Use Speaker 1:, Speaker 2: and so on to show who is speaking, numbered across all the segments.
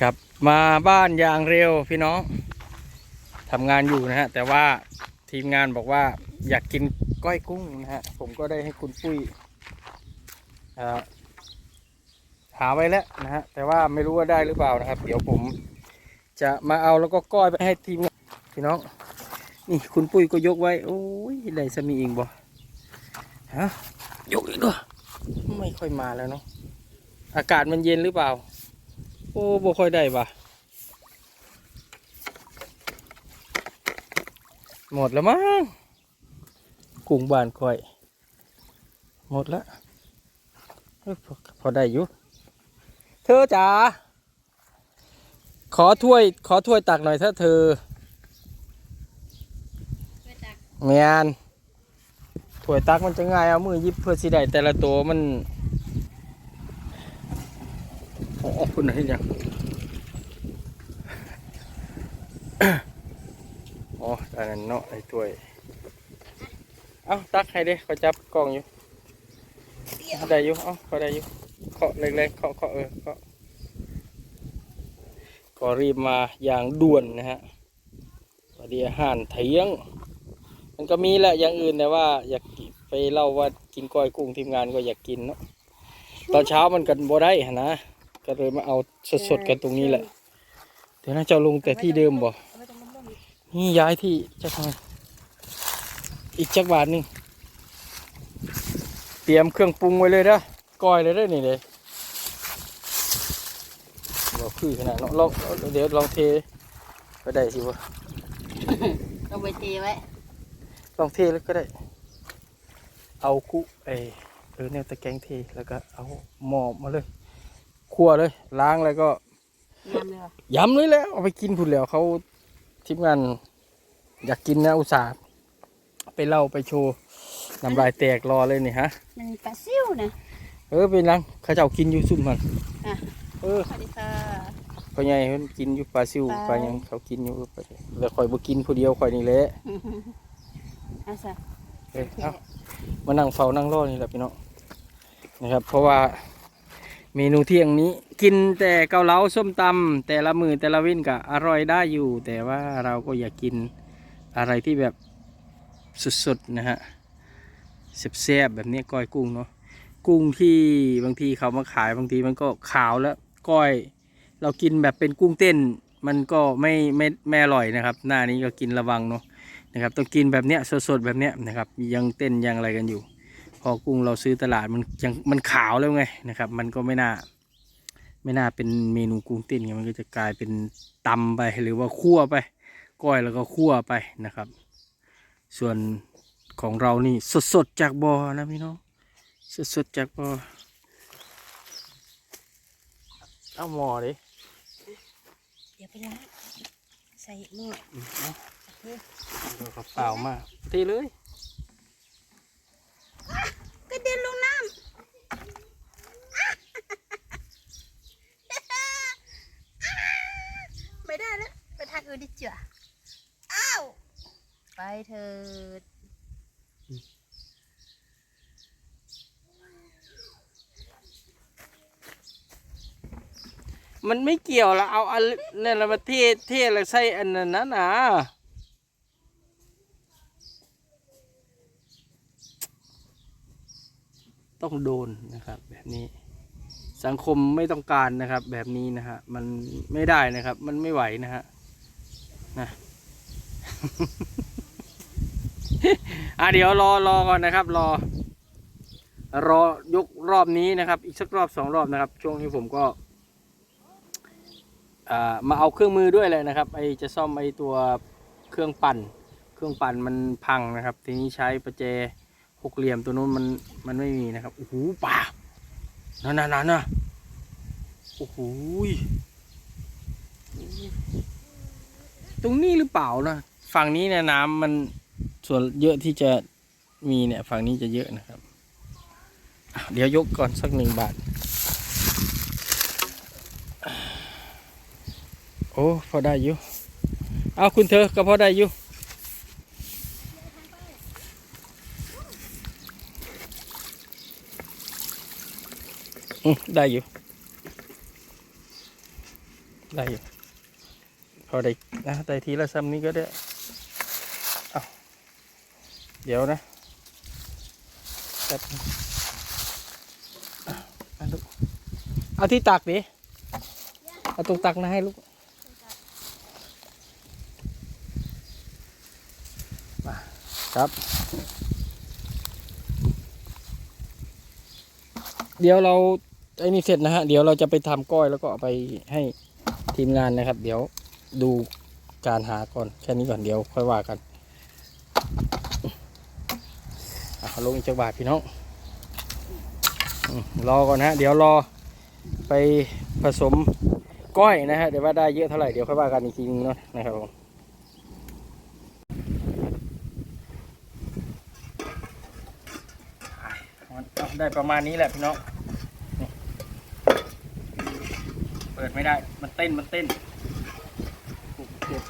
Speaker 1: กลับมาบ้านอย่างเร็วพี่น้องทำงานอยู่นะฮะ แต่ว่าทีมงานบอกว่าอยากกินก้อยกุ้งนะฮะ ผมก็ได้ให้คุณปุ้ยหาไว้แล้วนะฮะ แต่ว่าไม่รู้ว่าได้หรือเปล่านะครับ เดี๋ยวผมจะมาเอาแล้วก็ก้อยไปให้ทีมงานพี่น้อง นี่คุณปุ้ยก็ยกไว้ โอ้ยได้สมีอิงบ่ฮะยกอีกด้วไม่ค่อยมาแล้วเนาะอากาศมันเย็นหรือเปล่า โอ้บ่ค่อยได้ปะหมดแล้วมั้งกุ้งบานค่อย หมดแล้วเอ้ยพอพอได้อยู่ เธอจ๋า ขอถ้วย ขอถ้วยตักหน่อยถ้าเธอ
Speaker 2: ช่วยตัก
Speaker 1: เมียนถ้วยตักมันจะง่ายเอามือหยิบเพื่อสิได้แต่ละตัวมันโอ้โห คุณเห็นยังอ๋ออันนั้นเนาะไอ้ถ้วย เอ้าตักให้เด้เขาจับกล้องอยู่ได้อยู่เอาเขาได้อยู่เคาะเล็กๆเคาะเคาะเออเคาะก็รีบมาอย่างด่วนนะฮะพอดีอาหารเที่ยง มันก็มีแหละอย่างอื่นแต่ว่า อยากไปเล่าว่ากินก้อยกุ้งทีมงานก็อยากกินเนาะตอนเช้ามันกันบ่ได้นะ ก็เลยมาเอาสดๆกันตรงนี้แหละเดี๋ยวน่าจะลงแต่ที่เดิมบ่
Speaker 2: เอาไว้ตรงนั้นอีก
Speaker 1: นี่ย้ายที่จะทำอีกจักบาทหนึงเตรียมเครื่องปรุงไว้เลยนะก้อยเลยเด้อนี่เลยบ่คือขนาดเนาะลองเดี๋ยวลองเทก็ได้สิวะ
Speaker 2: เอาไว้ตีไว้
Speaker 1: ลองเทแล้วก็ได้ เอากุเออเออเนี่ยตะแกรงเทแล้วก็เอาหม้อมาเลย คั่วเลย ล้างแล้วก็
Speaker 2: งามเลยว่ะ
Speaker 1: ยำเลยแล้วเอาไปกินพุ่นแล้วเขาทีมงานอยากกินนะอุตส่าห์ไปเล่าไปโชว์น้ำลายแตกรอเลยนี่ฮะ
Speaker 2: มันมีปลาซิวนะ
Speaker 1: เออเป็นนังเขาเจ้ากินอยู่ซุ่มมัน
Speaker 2: อะ
Speaker 1: เออ
Speaker 2: สวัสดีค่ะ
Speaker 1: พ่อใหญ่เพิ่นกินอยู่ปลาซิว
Speaker 2: ไป
Speaker 1: ปลาหยังเขากินอยู่ไปแล้วข่อยบ่กินผู้เดียวข่อยนี่แหละ
Speaker 2: เอาซะ
Speaker 1: เออเอามานั่งเฝ้านั่งรอนี่แหละพี่น้องนะครับ เพราะว่า เมนูเที่ยงนี้ กินแต่เกาเหลาส้มตำแต่ละมือแต่ละวินก็อร่อยได้อยู่ แต่ว่าเราก็อยากกินอะไรที่แบบสุดๆนะฮะแซ่บๆแบบนี้ก้อยกุ้งเนาะกุ้งที่บางทีเขามาขายบางทีมันก็ขาวแล้วก้อย เรากินแบบเป็นกุ้งเต้น มันก็ไม่ไม่ไม่อร่อยนะครับ หน้านี้ก็กินระวังเนาะนะครับต้องกินแบบเนี้ยสดๆแบบเนี้ยนะครับยังเต้นยังอะไรกันอยู่ พอกุ้งเราซื้อตลาดมันยังมันขาวแล้วไงนะครับ มันก็ไม่น่า ไม่น่าเป็นเมนูกุ้งเต้นไงมันก็จะกลายเป็นตำไปหรือว่าคั่วไป ก้อยแล้วก็คั่วไปนะครับ ส่วนของเรานี่สดๆจากบ่อนะพี่น้องสดๆจากบ่อเอาหม้อดิ
Speaker 2: เดี๋ยวไปล้างใส่หม้อ
Speaker 1: อืมเอา
Speaker 2: เฮ้ย
Speaker 1: เอากระเป๋ามาทีเลย
Speaker 2: กระเด็นลงน้ำไม่ได้แล้วไปทางอื่นดิจ้ะอ้าว ไปเถิด
Speaker 1: มันไม่เกี่ยวละเอาอันนั่นละมาเทเทแล้วใส่อันนั้นนะนะ ต้องโดนนะครับ แบบนี้ สังคมไม่ต้องการนะครับ แบบนี้นะฮะมันไม่ได้นะครับ มันไม่ไหวนะฮะนะอะเดี๋ยวรอรอก่อนนะครับ รอ รอยกรอบนี้นะครับ อีกสักรอบสองรอบนะครับ ช่วงนี้ผมก็อ่ามาเอาเครื่องมือด้วยเลยนะครับไอจะซ่อมไอตัวเครื่องปั่น เครื่องปั่นมันพังนะครับ ทีนี้ใช้ประแจ หกเหลี่ยมตัวนู้นมันมันไม่มีนะครับโอ้โหป่านั่นนั่นนั่นนะโอ้โหตรงนี้หรือเปล่านะฝั่งนี้เนี่ยน้ำมันส่วนเยอะที่จะมีเนี่ยฝั่งนี้จะเยอะนะครับเดี๋ยวยกก่อนสักหนึ่งบาท โอ้พอได้อยู่เอาคุณเธอก็พอได้อยู่ ได้อยู่ ได้อยู่ พอได้นะได้ทีละซ้ำนี้ก็ได้เอาเดี๋ยวนะแป๊บนะลูกเอาที่ตักดิ เอาตรงตักนะให้ลูกมาครับเดี๋ยวเรา ไอ้นี่เสร็จนะฮะเดี๋ยวเราจะไปทำก้อยแล้วก็เอาไปให้ทีมงานนะครับ เดี๋ยวดูการหาก่อนแค่นี้ก่อนเดี๋ยวค่อยว่ากันอะลงจักบาทพี่น้องรอก่อนนะฮะเดี๋ยวรอไปผสมก้อยนะฮะเดี๋ยวว่าได้เยอะเท่าไหร่เดี๋ยวค่อยว่ากันอีกทีนึงเนาะนะครับผมได้ประมาณนี้แหละพี่น้องนี่เปิ ดไม่ได้ มันเต้น มันเต้นเจ็บ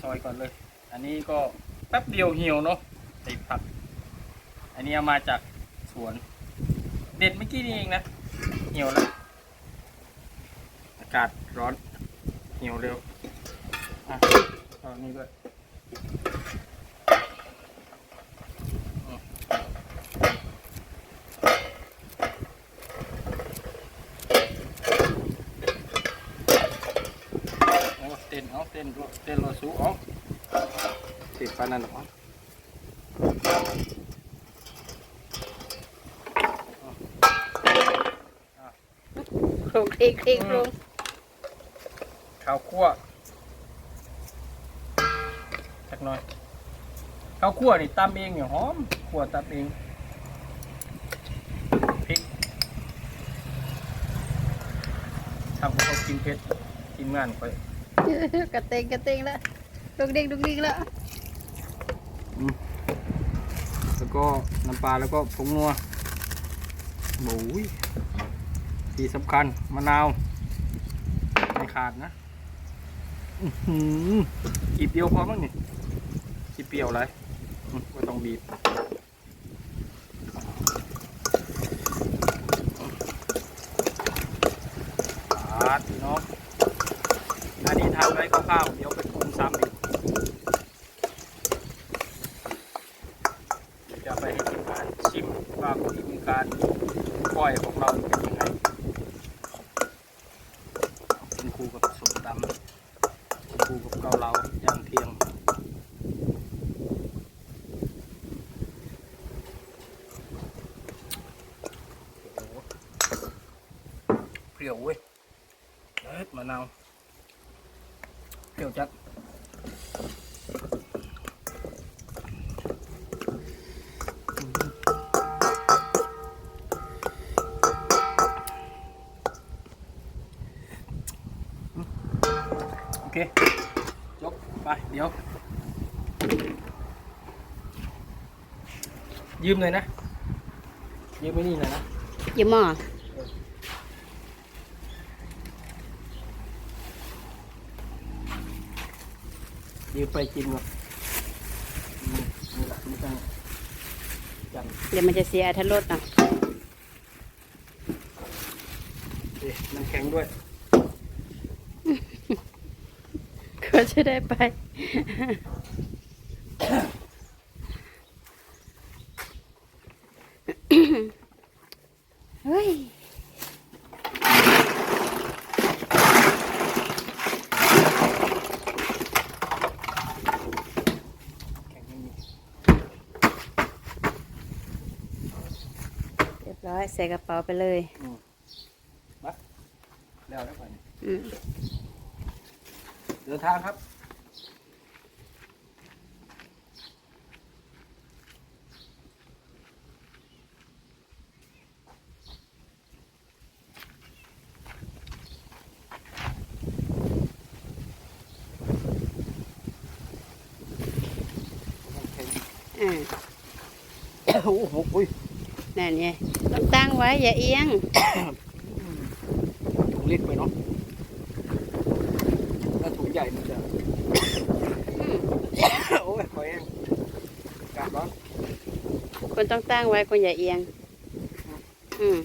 Speaker 1: ซอยก่อนเลย อันนี้ก็แป๊บเดียวเหี่ยวเนาะไอ้ผัก อันนี้เอามาจากสวน เด็ดเมื่อกี้นี่เองนะ เหี่ยวแล้ว อากาศร้อน เหี่ยวเร็ว อะเอาอันนี้ด้วย เอา เต้นเอาเต้นรสู้เอาติปานนั้นหรอ
Speaker 2: โครงเอกเอกโครง
Speaker 1: ข้าวคั่วสักหน่อยข้าวคั่วนี่ตำเองเนี่ยหอมคั่วตำเองพริกทำให้เขากินเผ็ดทีมงานไป
Speaker 2: กระเตงกระเตงแล้วดุกดิกดุกดิกแล้ว
Speaker 1: แล้วก็น้ำปลาแล้วก็ผงนัวโอ้ยที่สำคัญมะนาวไม่ขาดนะอื้อหือกีบเดียวพอมั้งนี่กีเปรี้ยวอะไรไม่ต้องบีบปาดพี่น้อง อันนี้ทำไว้คร่าวๆเดี๋ยวไปปรุงซ้ำอีกจะไปให้ทีมงานชิมว่าวิธีการก้อยของเราเป็นยังไงเป็นคู่กับสมตำเป็นคู่กับเกาเหลาย่างเทียงโอ้โหเปรี้ยวเว้ยเอ๊ะมะนาว เปรี้ยวจัดโอเคจบไปเยวยืมเลยนะยืมไม่นี่หน่อยนะ
Speaker 2: อย่าหม้อ
Speaker 1: ยืมไปกินก่อนอืมนี่แหละไม่ต้องจัน
Speaker 2: เดี๋ยวมันจะเสียอรรถรสอะ
Speaker 1: เอ๊ะน้ำแข็งด้วย
Speaker 2: ก็จะได้ไป เฮ้ย
Speaker 1: แข็งไม่มี
Speaker 2: เรียบร้อย ใส่กระเป๋าไปเลย
Speaker 1: อืมมาแล้วแล้วไป
Speaker 2: อืม
Speaker 1: เดินทางครับ
Speaker 2: อ่า
Speaker 1: โอ้โหอุ้ย
Speaker 2: นั่นไงต้องตั้งไว้อย่าเอียง
Speaker 1: ถุงเล็กไปเนาะถ้าถุงใหญ่มันจะโอ้ยคอยเองกาดร้อน
Speaker 2: คนต้องตั้งไว้คนอย่าเอียง อืม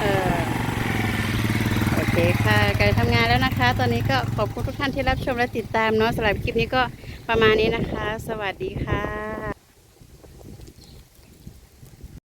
Speaker 2: เออโอเคค่ะการทำงานแล้วนะคะ ตอนนี้ก็ขอบคุณทุกท่านที่รับชมและติดตามเนาะสำหรับคลิปนี้ก็ประมาณนี้นะคะ สวัสดีค่ะ